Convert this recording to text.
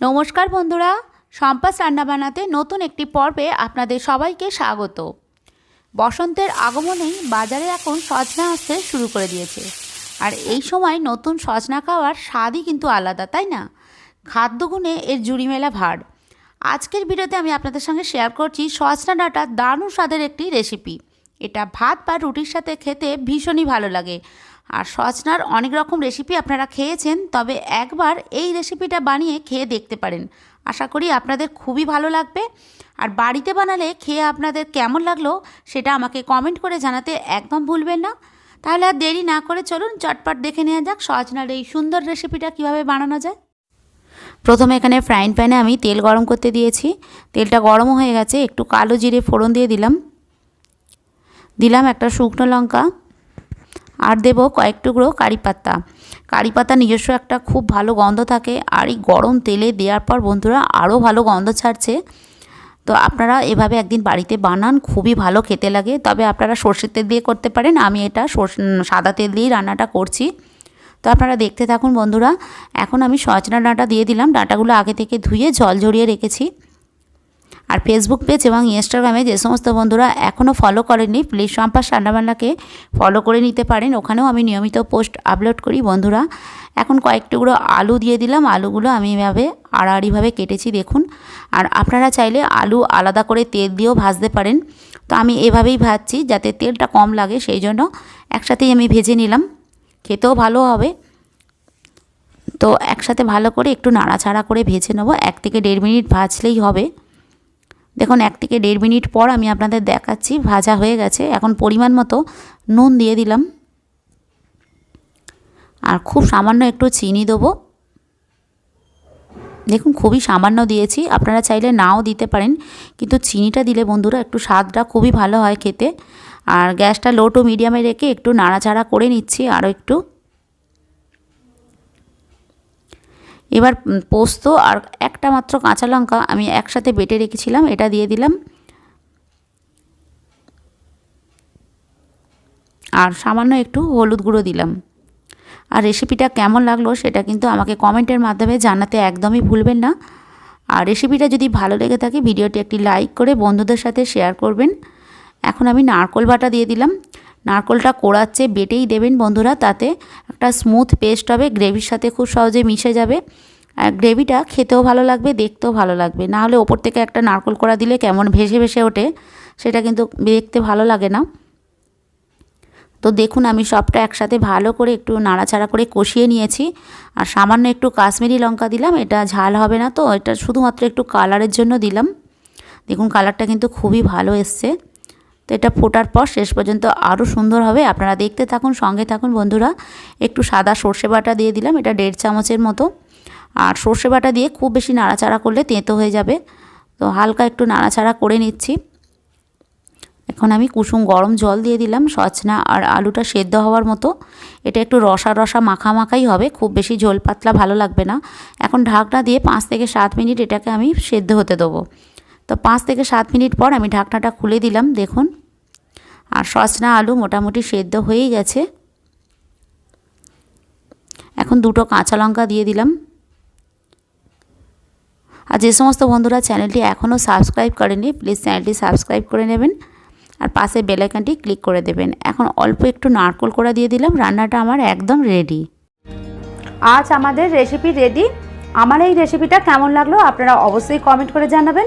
নমস্কার বন্ধুরা, সম্পাস রান্না বানাতে নতুন একটি পর্বে আপনাদের সবাইকে স্বাগত। বসন্তের আগমনেই বাজারে এখন সজনা আসতে শুরু করে দিয়েছে। আর এই সময় নতুন সজনা খাওয়ার স্বাদই কিন্তু আলাদা, তাই না? খাদ্যগুণে এর জুড়িমেলা ভার। আজকের ভিডিওতে আমি আপনাদের সঙ্গে শেয়ার করছি সজনা ডাঁটা দারুণ স্বাদের একটি রেসিপি এটা ভাত বা রুটির সাথে খেতে ভীষণই ভালো লাগে। আর সজনার অনেক রকম রেসিপি আপনারা খেয়েছেন, তবে একবার এই রেসিপিটা বানিয়ে খেয়ে দেখতে পারেন। আশা করি আপনাদের খুবই ভালো লাগবে। আর বাড়িতে বানালে খেয়ে আপনাদের কেমন লাগল সেটা আমাকে কমেন্ট করে জানাতে একদম ভুলবেন না। তাহলে আর দেরি না করে চলুন, চটপট দেখে নেওয়া যাক সজনার এই সুন্দর রেসিপিটা কীভাবে বানানো যায়। প্রথমে এখানে ফ্রাইং প্যানে আমি তেল গরম করতে দিয়েছি। তেলটা গরমও হয়ে গেছে, একটু কালো জিরে ফোড়ন দিয়ে দিলাম। দিলাম একটা শুকনো লঙ্কা। আর দেবো কয়েক টুকরো কারি পাতা। কারি পাতা নিজস্ব একটা খুব ভালো গন্ধ থাকে আর এই গরম তেলে দেওয়ার পর বন্ধুরা আরও ভালো গন্ধ ছাড়ছে। তো আপনারা এভাবে একদিন বাড়িতে বানান, খুবই ভালো খেতে লাগে। তবে আপনারা সর্ষের তেল দিয়ে করতে পারেন, আমি এটা সাদা তেল দিয়েই রান্নাটা করছি। তো আপনারা দেখতে থাকুন বন্ধুরা, এখন আমি সজনা ডাঁটা দিয়ে দিলাম। ডাঁটাগুলো আগে থেকে ধুয়ে জল ঝরিয়ে রেখেছি। আর ফেসবুক পেজ এবং ইনস্টাগ্রামে যে সমস্ত বন্ধুরা এখনও ফলো করেননি প্লিজ সম্পাস রান্নাবান্নাকে ফলো করে নিতে পারেন। ওখানেও আমি নিয়মিত পোস্ট আপলোড করি বন্ধুরা। এখন কয়েক টুকরো আলু দিয়ে দিলাম। আলুগুলো আমি এভাবে আড়াআড়িভাবে কেটেছি, দেখুন। আর আপনারা চাইলে আলু আলাদা করে তেল দিয়েও ভাজতে পারেন। তো আমি এভাবেই ভাজছি যাতে তেলটা কম লাগে, সেই জন্য একসাথেই আমি ভেজে নিলাম। খেতেও ভালো হবে। তো একসাথে ভালো করে একটু নাড়াচাড়া করে ভেজে নেব। এক থেকে দেড় মিনিট ভাজলেই হবে। দেখুন, এক থেকে দেড় মিনিট পর আমি আপনাদের দেখাচ্ছি, ভাজা হয়ে গেছে। এখন পরিমাণ মতো নুন দিয়ে দিলাম। আর খুব সামান্য একটু চিনি দেবো। দেখুন, খুবই সামান্য দিয়েছি। আপনারা চাইলে নাও দিতে পারেন, কিন্তু চিনিটা দিলে বন্ধুরা একটু স্বাদটা খুবই ভালো হয় খেতে। আর গ্যাসটা লো টু মিডিয়ামে রেখে একটু নাড়াচাড়া করে নিচ্ছি, আরও একটু। এবার পোস্ত আর একটা মাত্র কাঁচা লঙ্কা আমি একসাথে বেটে রেখেছিলাম, এটা দিয়ে দিলাম। আর সামান্য একটু হলুদ গুঁড়ো দিলাম। আর রেসিপিটা কেমন লাগল সেটা কিন্তু আমাকে কমেন্টের মাধ্যমে জানাতে একদমই ভুলবেন না। আর রেসিপিটা যদি ভালো লেগে থাকে, ভিডিওটি একটি লাইক করে বন্ধুদের সাথে শেয়ার করবেন। এখন আমি নারকোল বাটা দিয়ে দিলাম। নারকোলটা কোড়াচ্ছে, বেটেই দেবেন বন্ধুরা, তাতে একটা স্মুথ পেস্ট হবে গ্রেভির সাথে খুব সহজে মিশে যাবে। আর গ্রেভিটা খেতেও ভালো লাগবে, দেখতেও ভালো লাগবে। না হলে ওপর থেকে একটা নারকোল কোড়া দিলে কেমন ভেসে ভেসে ওঠে, সেটা কিন্তু দেখতে ভালো লাগে না। তো দেখুন, আমি সবটা একসাথে ভালো করে একটু নাড়াচাড়া করে কষিয়ে নিয়েছি। আর সামান্য একটু কাশ্মীরি লঙ্কা দিলাম, এটা ঝাল হবে না তো, এটা শুধুমাত্র একটু কালারের জন্য দিলাম। দেখুন কালারটা কিন্তু খুবই ভালো এসছে। তো এটা ফোটার পর শেষ পর্যন্ত আরও সুন্দর হবে। আপনারা দেখতে থাকুন, সঙ্গে থাকুন বন্ধুরা। একটু সাদা সর্ষে বাটা দিয়ে দিলাম, এটা দেড় চামচের মতো। আর সর্ষে বাটা দিয়ে খুব বেশি নাড়াচাড়া করলে তেঁতো হয়ে যাবে। তো হালকা একটু নাড়াচাড়া করে নিচ্ছি। এখন আমি কুসুম গরম জল দিয়ে দিলাম সচনা আর আলুটা সেদ্ধ হওয়ার মতো। এটা একটু রসা রসা মাখা মাখাই হবে, খুব বেশি ঝোল পাতলা ভালো লাগবে না। এখন ঢাকনা দিয়ে পাঁচ থেকে সাত মিনিট এটাকে আমি সেদ্ধ হতে দেবো। তো পাঁচ থেকে সাত মিনিট পর আমি ঢাকনাটা খুলে দিলাম, দেখুন। আর সচনা আলু মোটামুটি সেদ্ধ হয়েই গেছে। এখন দুটো কাঁচা লঙ্কা দিয়ে দিলাম। আর যে সমস্ত বন্ধুরা চ্যানেলটি এখনও সাবস্ক্রাইব করেনি, প্লিজ চ্যানেলটি সাবস্ক্রাইব করে নেবেন। আর পাশে বেলাইকানটি ক্লিক করে দেবেন। এখন অল্প একটু নারকোল করা দিয়ে দিলাম, রান্নাটা আমার একদম রেডি। আজ আমাদের রেসিপি রেডি আমার এই রেসিপিটা কেমন লাগল আপনারা অবশ্যই কমেন্ট করে জানাবেন।